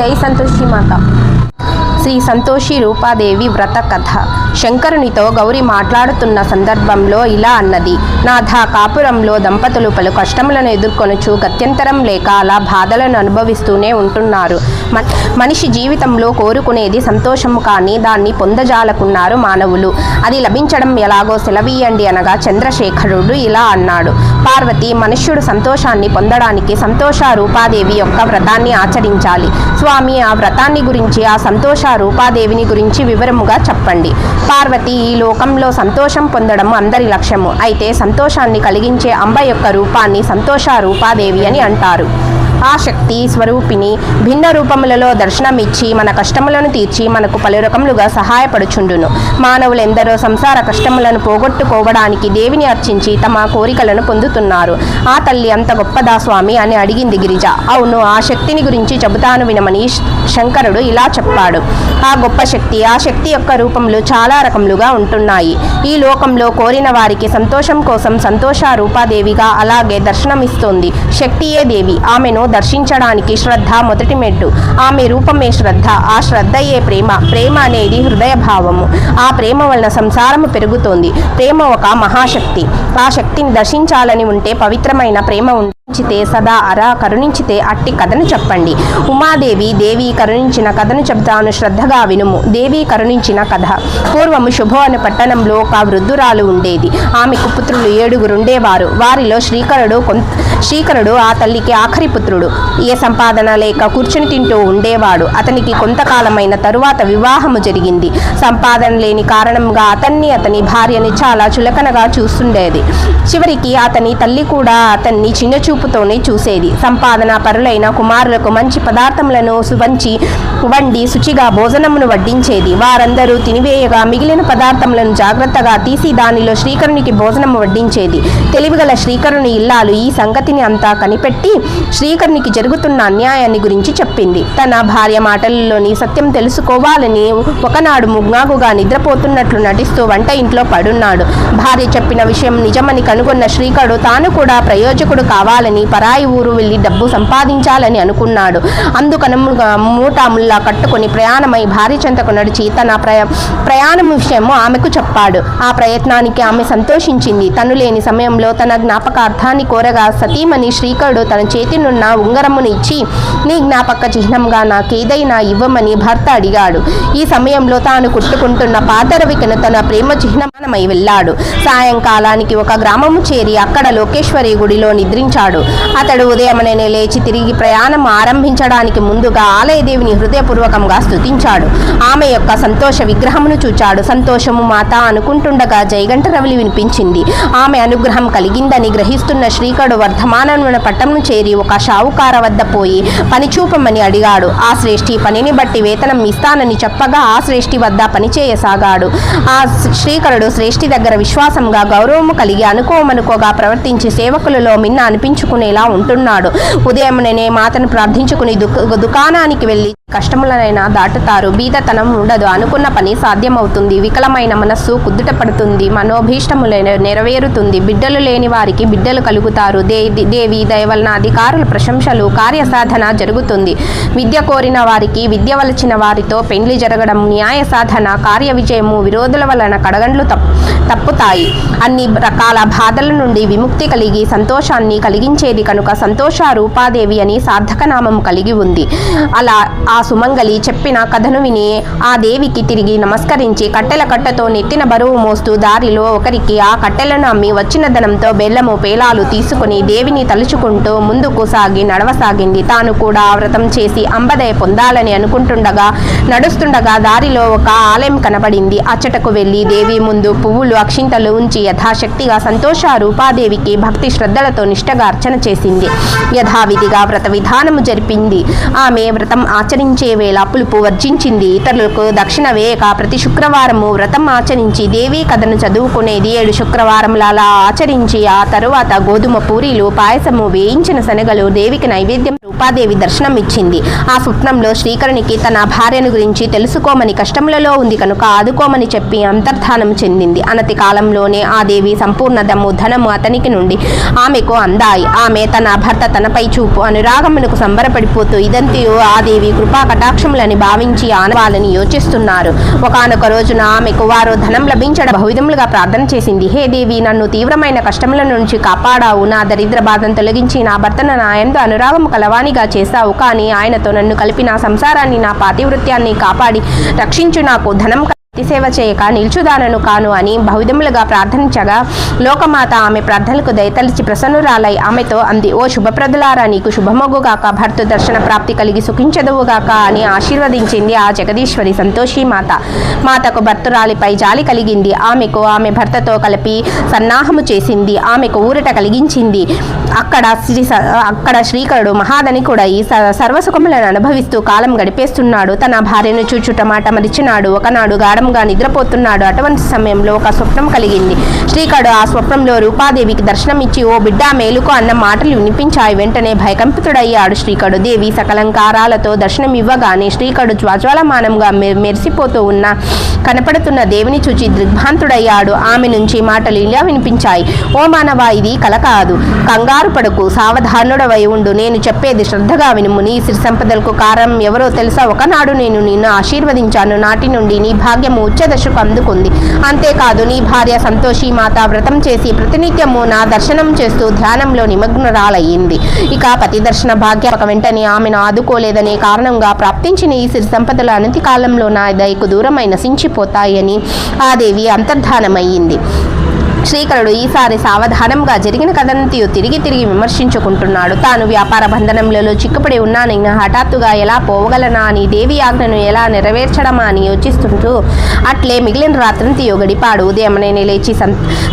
జై సంతోషి మాత శ్రీ సంతోషి రూపాదేవి వ్రత కథ. శంకరునితో గౌరి మాట్లాడుతున్న సందర్భంలో ఇలా అన్నది. నాథ కాపురంలో దంపతులు పలు కష్టములను ఎదుర్కొనుచు గత్యంతరం లేక అలా బాధలను అనుభవిస్తూనే ఉంటున్నారు. మనిషి జీవితంలో కోరుకునేది సంతోషము కానీ దాన్ని పొందజాలకున్నారు మానవులు. అది లభించడం ఎలాగో సెలవీయండి అనగా చంద్రశేఖరుడు ఇలా అన్నాడు. పార్వతి మనుష్యుడు సంతోషాన్ని పొందడానికి సంతోష రూపాదేవి యొక్క వ్రతాన్ని ఆచరించాలి. స్వామి ఆ వ్రతాన్ని గురించి ఆ సంతోష రూపాదేవిని గురించి వివరముగా చెప్పండి. పార్వతి ఈ లోకంలో సంతోషం పొందడం అందరి లక్ష్యము. అయితే సంతోషాన్ని కలిగించే అంబ యొక్క రూపాన్ని సంతోష రూపాదేవి అని అంటారు. ఆ శక్తి స్వరూపిణి భిన్న రూపములలో దర్శనమిచ్చి మన కష్టములను తీర్చి మనకు పలు రకములుగా సహాయపడుచుండును. మానవులు ఎందరో సంసార కష్టములను పోగొట్టుకోవడానికి దేవిని అర్చించి తమ కోరికలను పొందుతున్నారు. ఆ తల్లి అంత గొప్పదా స్వామి అని అడిగింది గిరిజ. అవును ఆ శక్తిని గురించి చెబుతాను వినమని శంకరుడు ఇలా చెప్పాడు. ఆ గొప్ప శక్తి ఆ శక్తి యొక్క రూపములు చాలా రకములుగా ఉంటున్నాయి. ఈ లోకంలో కోరిన వారికి సంతోషం కోసం సంతోష రూపాదేవిగా అలాగే దర్శనమిస్తోంది. శక్తియే దేవి. ఆమెను దర్శించడానికి శ్రద్ధ మొదటి మెట్టు. ఆమె రూపమే శ్రద్ధ. ఆ శ్రద్ధయే ప్రేమ. ప్రేమ అనేది హృదయ భావము ఆ ప్రేమ వలన సంసారము పెరుగుతోంది. ప్రేమ ఒక మహాశక్తి. ఆ శక్తిని దర్శించాలని ఉంటే పవిత్రమైన ప్రేమ కరుణించితే సదా అరా కరుణించితే అట్టి కథను చెప్పండి. ఉమాదేవి దేవి కరుణించిన కథను చెబుతాను శ్రద్ధగా వినుము. దేవి కరుణించిన కథ. పూర్వము శుభో అనే పట్టణంలో ఒక వృద్ధురాలు ఉండేది. ఆమెకు పుత్రులు ఏడుగురు ఉండేవారు. వారిలో శ్రీకరుడు కొం శ్రీకరుడు ఆ తల్లికి ఆఖరి పుత్రుడు. ఏ సంపాదన లేక కూర్చుని తింటూ ఉండేవాడు. అతనికి కొంతకాలమైన తరువాత వివాహము జరిగింది. సంపాదన లేని కారణంగా అతన్ని అతని భార్యని చాలా చులకనగా చూస్తుండేది. చివరికి అతని తల్లి కూడా అతన్ని చిన్నచూపు చూపుతోనే చూసేది. సంపాదన పరులైన కుమారులకు మంచి పదార్థములను సువంచి వండి శుచిగా భోజనమును వడ్డించేది. వారందరూ తినివేయగా మిగిలిన పదార్థములను జాగ్రత్తగా తీసి దానిలో శ్రీకరునికి భోజనము వడ్డించేది. తెలివిగల శ్రీకరుని ఇల్లాలు ఈ సంగతిని అంతా కనిపెట్టి శ్రీకరునికి జరుగుతున్న అన్యాయాన్ని గురించి చెప్పింది. తన భార్య మాటలలోని సత్యం తెలుసుకోవాలని ఒకనాడు ముగ్నాగుగా నిద్రపోతున్నట్లు నటిస్తూ వంట ఇంట్లో పడున్నాడు. భార్య చెప్పిన విషయం నిజమని కనుగొన్న శ్రీకరుడు తాను కూడా ప్రయోజకుడు కావాలని పరాయి ఊరు వెళ్ళి డబ్బు సంపాదించాలని అనుకున్నాడు. అందుకనముగా మూటాముల్లా కట్టుకొని ప్రయాణమై భార్య చెంతకు నడిచి తన ప్రయ ప్రయాణం విషయము ఆమెకు చెప్పాడు. ఆ ప్రయత్నానికి ఆమె సంతోషించింది. తను లేని సమయంలో తన జ్ఞాపకార్థాన్ని కోరగా సతీమణి శ్రీకరుడు తన చేతినున్న ఉంగరమును ఇచ్చి నీ జ్ఞాపక చిహ్నంగా నాకేదైనా ఇవ్వమని భర్త అడిగాడు. ఈ సమయంలో తాను కుట్టుకుంటున్న పాతరవికను తన ప్రేమ చిహ్నమై వెళ్ళాడు. సాయంకాలానికి ఒక గ్రామము చేరి అక్కడ లోకేశ్వరి గుడిలో నిద్రించాడు. అతడు ఉదయమనే లేచి తిరిగి ప్రయాణం ఆరంభించడానికి ముందుగా ఆలయదేవిని హృదయపూర్వకంగా స్తుతించాడు. ఆమె యొక్క సంతోష విగ్రహమును చూచాడు. సంతోషము మాత అనుకుంటుండగా జైగంట రవిలి వినిపించింది. ఆమె అనుగ్రహం కలిగిందని గ్రహిస్తున్న శ్రీకడు వర్ధమానమున పట్టణం చేరి ఒక షావుకార వద్ద పోయి పని చూపమని అడిగాడు. ఆ శ్రేష్ఠి పనిని బట్టి వేతనం ఇస్తానని చెప్పగా ఆ శ్రేష్ఠి వద్ద పనిచేయసాగాడు. ఆ శ్రీకరుడు శ్రేష్ఠి దగ్గర విశ్వాసంగా గౌరవము కలిగి అనుకోమనుకోగా ప్రవర్తించి సేవకులలో మిన్న చేసుకునేలా ఉంటున్నాడు. ఉదయం నేనే మాతను ప్రార్థించుకుని దుకాణానికి వెళ్ళి కష్టములనైనా దాటుతారు. బీదతనం ఉండదు. అనుకున్న పని సాధ్యమవుతుంది. వికలమైన మనస్సు కుదుట పడుతుంది మనోభీష్టముల నెరవేరుతుంది. బిడ్డలు లేని వారికి బిడ్డలు కలుగుతారు. దే దేవి దయవలన అధికారుల ప్రశంసలు కార్యసాధన జరుగుతుంది. విద్య కోరిన వారికి విద్య వలచిన వారితో పెండ్లి జరగడం న్యాయ సాధన కార్య విజయము విరోధుల వలన కడగండ్లు తప్ తప్పుతాయి. అన్ని రకాల బాధల నుండి విముక్తి కలిగి సంతోషాన్ని కలిగించేది కనుక సంతోష రూపాదేవి అని సార్థక నామం కలిగి ఉంది. అలా ఆ సుమంగలి చెప్పిన కథను విని ఆ దేవికి తిరిగి నమస్కరించి కట్టెల కట్టతో నెత్తిన బరువు మోస్తూ దారిలో ఒకరికి ఆ కట్టెలను అమ్మి వచ్చిన ధనంతో బెల్లము పేలాలు తీసుకుని దేవిని తలుచుకుంటూ ముందుకు సాగి నడవసాగింది. తాను కూడా వ్రతం చేసి అంబదయ పొందాలని అనుకుంటుండగా నడుస్తుండగా దారిలో ఒక ఆలయం కనబడింది అచ్చటకు వెళ్ళి దేవి ముందు పువ్వులు అక్షింతలు ఉంచి యథాశక్తిగా సంతోష రూపాదేవికి భక్తి శ్రద్ధలతో నిష్టగా అర్చన చేసింది. యథావిధిగా వ్రత విధానము జరిపింది. ఆమె వ్రతం ఆచరించి వేళ పులుపు వర్జించింది. ఇతరులకు దక్షిణ వేయక ప్రతి శుక్రవారము వ్రతం ఆచరించి దేవీ కథను చదువుకునేది ఏడు శుక్రవారములలా ఆచరించి ఆ తరువాత గోధుమ పూరీలు పాయసము వేయించిన శనగలు దేవికి నైవేద్యం రూపాదేవి దర్శనం ఇచ్చింది ఆ స్వప్నంలో శ్రీకరునికి తన భార్యను గురించి తెలుసుకోమని కష్టములలో ఉంది కనుక ఆదుకోమని చెప్పి అంతర్ధానం చెందింది. అనతి కాలంలోనే ఆ దేవి సంపూర్ణ దమ్ము ధనము అతనికి నుండి ఆమెకు అందాయి. ఆమె తన భర్త తనపై చూపు అనురాగమునకు సంబరపడిపోతూ ఇదంతయో ఆ దేవి కృపా కటాక్షములని భావించి ఆనవాలని యోచిస్తున్నారు. ఒకనొక రోజున ఆమెకు వారు ధనం లభించడం బహువిధములుగా ప్రార్థన చేసింది. హే దేవి నన్ను తీవ్రమైన కష్టముల నుంచి కాపాడావు. నా దరిద్ర బాధను తొలగించి నా భర్తను నా అనురాగము అనురాగము కలవానిగా చేశావు. కానీ ఆయనతో నన్ను కలిపి నా సంసారాన్ని నా పాతివృత్యాన్ని కాపాడి రక్షించు నాకు ధనం సేవ చేయక నిల్చుదానను కాను అని బహుదములుగా ప్రార్థించగా లోకమాత ఆమె ప్రార్థనలకు దయతలిచి ప్రసన్నురాలై ఆమెతో అంది ఓ శుభప్రదులారా నీకు శుభమొగుగాక భర్త దర్శన ప్రాప్తి కలిగి సుఖించదువుగాక అని ఆశీర్వదించింది ఆ జగదీశ్వరి సంతోషి మాత. మాతకు భర్తురాలిపై జాలి కలిగింది. ఆమెకు ఆమె భర్తతో కలిపి సన్నాహము చేసింది. ఆమెకు ఊరట కలిగించింది. అక్కడ శ్రీ అక్కడ శ్రీకరుడు మహాధనికుడై సర్వసుఖములను అనుభవిస్తూ కాలం గడిపేస్తున్నాడు. తన భార్యను చూచుటమాట మరిచినాడు. ఒకనాడు గాఢంగా నిద్రపోతున్నాడు. అటువంటి సమయంలో ఒక స్వప్నం కలిగింది. శ్రీకాడు ఆ స్వప్నంలో రూపాదేవికి దర్శనమిచ్చి ఓ బిడ్డ మేలుకో అన్న మాటలు వినిపించాయి. వెంటనే భయకంపితుడయ్యాడు శ్రీకడు. దేవి సకలంకారాలతో దర్శనం ఇవ్వగానే శ్రీకడు జ్వాజ్వాలమానంగా మెరిసిపోతూ ఉన్న కనపడుతున్న దేవిని చూచి దిగ్భ్రాంతుడయ్యాడు. ఆమె నుంచి మాటలు ఇలా వినిపించాయి. ఓ మానవా ఇది కల కాదు. కంగారు పడకు. సావధానుడవై ఉండు. నేను చెప్పేది శ్రద్ధగా వినుము. నీ సిరి సంపదలకు కారణం ఎవరో తెలుసా? ఒకనాడు నేను నిన్ను ఆశీర్వదించాను. నాటి నుండి నీ భాగ్యం భాగ్యము ఉచ్చదశకు అందుకుంది. అంతేకాదు నీ భార్య సంతోషి మాత వ్రతం చేసి ప్రతినిత్యము నా దర్శనం చేస్తూ ధ్యానంలో నిమగ్నురాలయ్యింది. ఇక పతి దర్శన భాగ్య ఒక వెంటనే ఆమెను ఆదుకోలేదనే కారణంగా ప్రాప్తించిన ఈ సిరి సంపదలు అనతి కాలంలో నా దయకు దూరమై నశించిపోతాయని ఆ దేవి అంతర్ధానమయ్యింది. శ్రీకరుడు ఈసారి సావధానంగా జరిగిన కథనంతియు తిరిగి తిరిగి విమర్శించుకుంటున్నాడు. తాను వ్యాపార బంధనములలో చిక్కుపడి ఉన్నానని హఠాత్తుగా ఎలా పోవగలనా? అని దేవి ఆజ్ఞను ఎలా నెరవేర్చడమా? అని యోచిస్తుంటూ అట్లే మిగిలిన రాత్రంతియు గడిపాడు. ఉదయమనే లేచి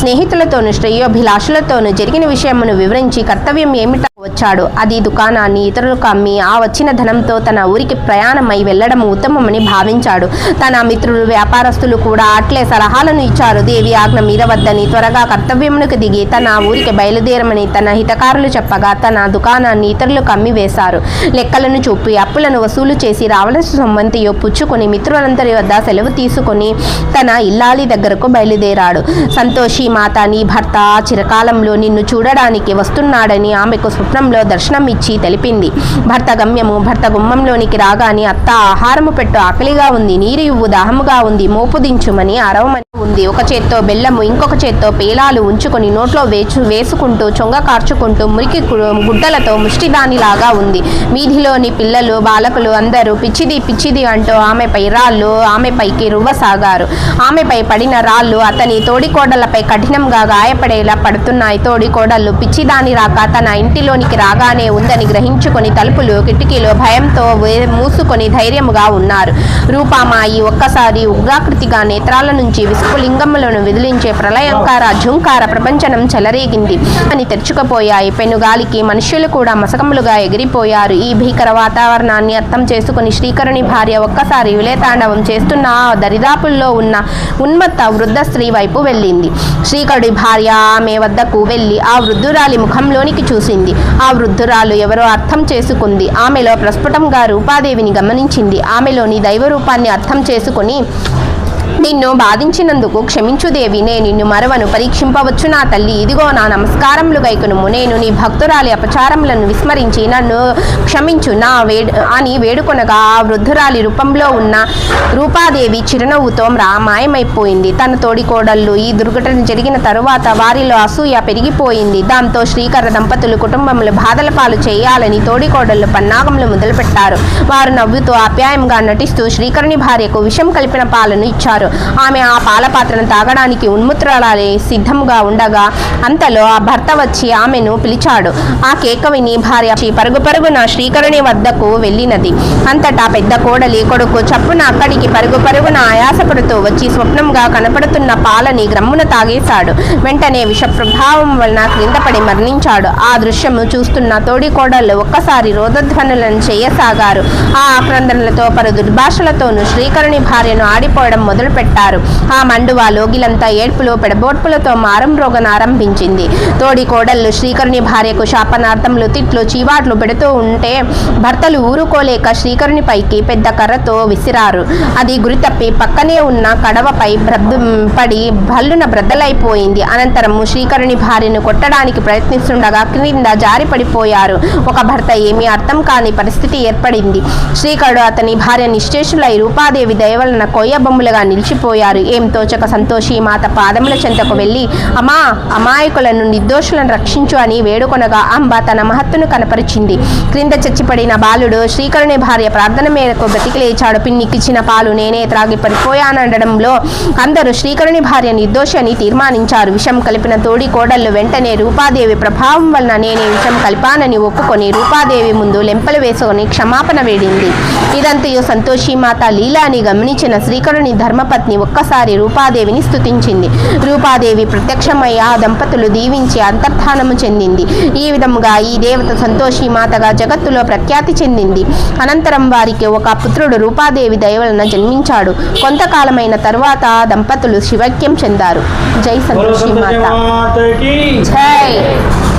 స్నేహితులతోనూ శ్రేయోభిలాషులతోనూ జరిగిన విషయమును వివరించి కర్తవ్యం ఏమిటో వచ్చాడు. అది దుకాణాన్ని ఇతరులకు అమ్మి ఆ వచ్చిన ధనంతో తన ఊరికి ప్రయాణమై వెళ్ళడం ఉత్తమమని భావించాడు. తన మిత్రులు వ్యాపారస్తులు కూడా అట్లే సలహాలను ఇచ్చారు. దేవి ఆజ్ఞ మీద వద్దని త్వరగా కర్తవ్యమునకు దిగి తన ఊరికి బయలుదేరమని తన హితకారులు చెప్పగా తన దుకాణాన్ని ఇతరులకు అమ్మి వేశారు లెక్కలను చూపి అప్పులను వసూలు చేసి రావలసిన సొమ్మంతియో పుచ్చుకొని మిత్రులందరి వద్ద సెలవు తీసుకొని తన ఇల్లాలి దగ్గరకు బయలుదేరాడు. సంతోషి మాత నీ భర్త చిరకాలంలో నిన్ను చూడడానికి వస్తున్నాడని ఆమెకు స్వప్నంలో దర్శనం ఇచ్చి తెలిపింది. భర్త గమ్యము భర్త గుమ్మంలోనికి రాగానే అత్త ఆహారము పెట్టు ఆకలిగా ఉంది నీరు ఇవ్వు దాహముగా ఉంది మోపు దించుమని అరవమని ఉంది. ఒక చేత్తో బెల్లము ఇంకొక చేత్తో పేలాలు ఉంచుకొని నోట్లో వేచు వేసుకుంటూ చొంగ కార్చుకుంటూ మురికి గుడ్డలతో ముష్టిదానిలాగా ఉంది. వీధిలోని పిల్లలు బాలకులు అందరూ పిచ్చిది పిచ్చిది అంటూ ఆమెపై రాళ్ళు ఆమెపైకి రువ్వసాగారు ఆమెపై పడిన రాళ్ళు అతని తోడికోడలపై కఠినంగా గాయపడేలా పడుతున్నాయి. తోడికోడళ్ళు పిచ్చిదాని రాక తన ఇంటిలోని లోపలికి రాగానే ఉందని గ్రహించుకొని తలుపులు కిటికీలు భయంతో మూసుకొని ధైర్యముగా ఉన్నారు. రూపామాయి ఒక్కసారి ఉగ్రాకృతిగా నేత్రాల నుంచి విస్ఫులింగములను విదిలించే ప్రళయంకార ఝుంకార ప్రపంచనం చెలరేగింది. అని తెరుచుకుపోయాయి. పెనుగాలికి మనుషులు కూడా మసకములుగా ఎగిరిపోయారు. ఈ భీకర వాతావరణాన్ని అర్థం చేసుకుని శ్రీకరుని భార్య ఒక్కసారి విలేతాండవం చేస్తున్న దరిదాపుల్లో ఉన్న ఉన్మత్త వృద్ధ స్త్రీ వైపు వెళ్ళింది. శ్రీకరుడి భార్య ఆమె వద్దకు వెళ్ళి ఆ వృద్ధురాలి ముఖంలోనికి చూసింది. ఆ వృద్ధురాలు ఎవరో అర్థం చేసుకుంది. ఆమెలో ప్రస్ఫుటంగా రూపాదేవిని గమనించింది. ఆమెలోని దైవరూపాన్ని అర్థం చేసుకుని నిన్ను బాధించినందుకు క్షమించు దేవి నే నిన్ను మరవను. పరీక్షింపవచ్చు నా తల్లి. ఇదిగో నా నమస్కారములు గైకును నేను నీ భక్తురాలి అపచారములను విస్మరించి నన్ను క్షమించు. నా వేడు అని వేడుకొనగా ఆ వృద్ధురాలి రూపంలో ఉన్న రూపాదేవి చిరునవ్వుతో రామాయమైపోయింది తన తోడి కోడళ్ళు ఈ దుర్ఘటన జరిగిన తరువాత వారిలో అసూయ పెరిగిపోయింది. దాంతో శ్రీకర దంపతులు కుటుంబములు బాధల పాలు చేయాలని తోడికోడళ్ళు పన్నాగములు మొదలుపెట్టారు. వారు నవ్వుతూ ఆప్యాయంగా నటిస్తూ శ్రీకరుని భార్యకు విషం కలిపిన పాలను ఇచ్చారు. ఆమె ఆ పాల పాత్రను తాగడానికి ఉన్ముత్రాలే సిద్ధంగా ఉండగా అంతలో ఆ భర్త వచ్చి ఆమెను పిలిచాడు. ఆ కేకవిని భార్య పరుగు పరుగున శ్రీకరుణి వద్దకు వెళ్ళినది. అంతటా పెద్ద కోడలి కొడుకు చప్పున అక్కడికి పరుగు పరుగున ఆయాసపడుతూ వచ్చి స్వప్నంగా కనపడుతున్న పాలని గ్రమ్మున తాగేశాడు. వెంటనే విష ప్రభావం వలన క్రిందపడి మరణించాడు. ఆ దృశ్యము చూస్తున్న తోడి కోడళ్ళు ఒక్కసారి రోదధ్వనులను చేయసాగారు. ఆ ఆక్రందనలతో పలు దుర్భాషలతోనూ శ్రీకరుణి భార్యను ఆడిపోవడం మొదలు పెట్టారు. ఆ మండువా లోగిలంతా ఏడ్పులు పెడబోట్పులతో మారం రోగన ఆరంభించింది. తోడి కోడళ్ళు శ్రీకరుని భార్యకు శాపనార్థములు తిట్లు చీవాట్లు పెడుతూ ఉంటే భర్తలు ఊరుకోలేక శ్రీకరుని పైకి పెద్ద కర్రతో విసిరారు. అది గురితప్పి పక్కనే ఉన్న కడవపై బ్రద్దు పడి భల్లున బ్రద్దలైపోయింది. అనంతరము శ్రీకరుని భార్యను కొట్టడానికి ప్రయత్నిస్తుండగా క్రింద జారి పడిపోయారు ఒక భర్త ఏమీ అర్థం కాని పరిస్థితి ఏర్పడింది. శ్రీకరుడు అతని భార్య నిశ్చేషులై రూపాదేవి దయవలన కొయ్య బొమ్మలుగా నిలిచిపోయారు. ఏం తోచక సంతోషి మాత పాదముల చెంతకు వెళ్ళి అమ్మా అమాయకులను నిర్దోషులను రక్షించు అని వేడుకొనగా అంబ తన మహత్తును కనపరిచింది. క్రింద చచ్చిపడిన బాలుడు శ్రీకరుని భార్య ప్రార్థన మేరకు బ్రతికి లేచాడు. పిన్నికిచ్చిన పాలు నేనే త్రాగి పడిపోయానడంలో అందరూ శ్రీకరుని భార్య నిర్దోషి అని తీర్మానించారు. విషం కలిపిన తోడి కోడళ్ళు వెంటనే రూపాదేవి ప్రభావం వలన నేనే విషం కలిపానని ఒప్పుకొని రూపాదేవి ముందు లెంపలు వేసుకొని క్షమాపణ వేడింది. ఇదంతయు సంతోషి మాత లీలా అని గమనించిన శ్రీకరుని పత్ని ఒక్కసారి రూపాదేవిని స్థుతించింది రూపాదేవి ప్రత్యక్షమై ఆ దంపతులు దీవించి అంతర్ధానము చెందింది. ఈ విధముగా ఈ దేవత సంతోషి మాతగా జగత్తులో ప్రఖ్యాతి చెందింది. అనంతరం వారికి ఒక పుత్రుడు రూపాదేవి దయవలన జన్మించాడు. కొంతకాలమైన తరువాత ఆ దంపతులు శివక్యం చెందారు. జై సంతోషి మాత. జై.